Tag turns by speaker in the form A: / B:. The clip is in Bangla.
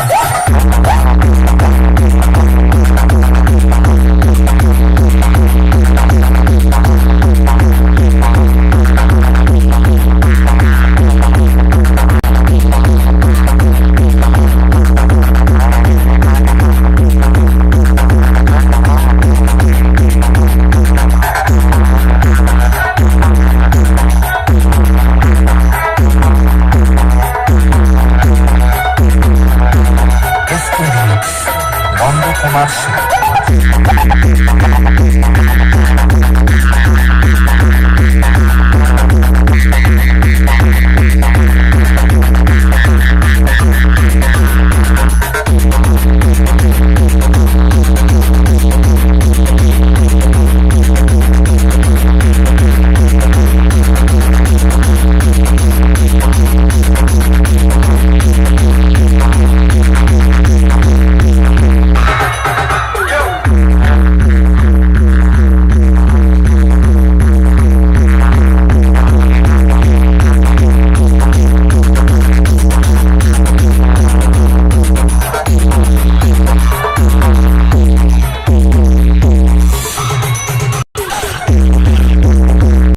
A: Música নন্দকুমার সেন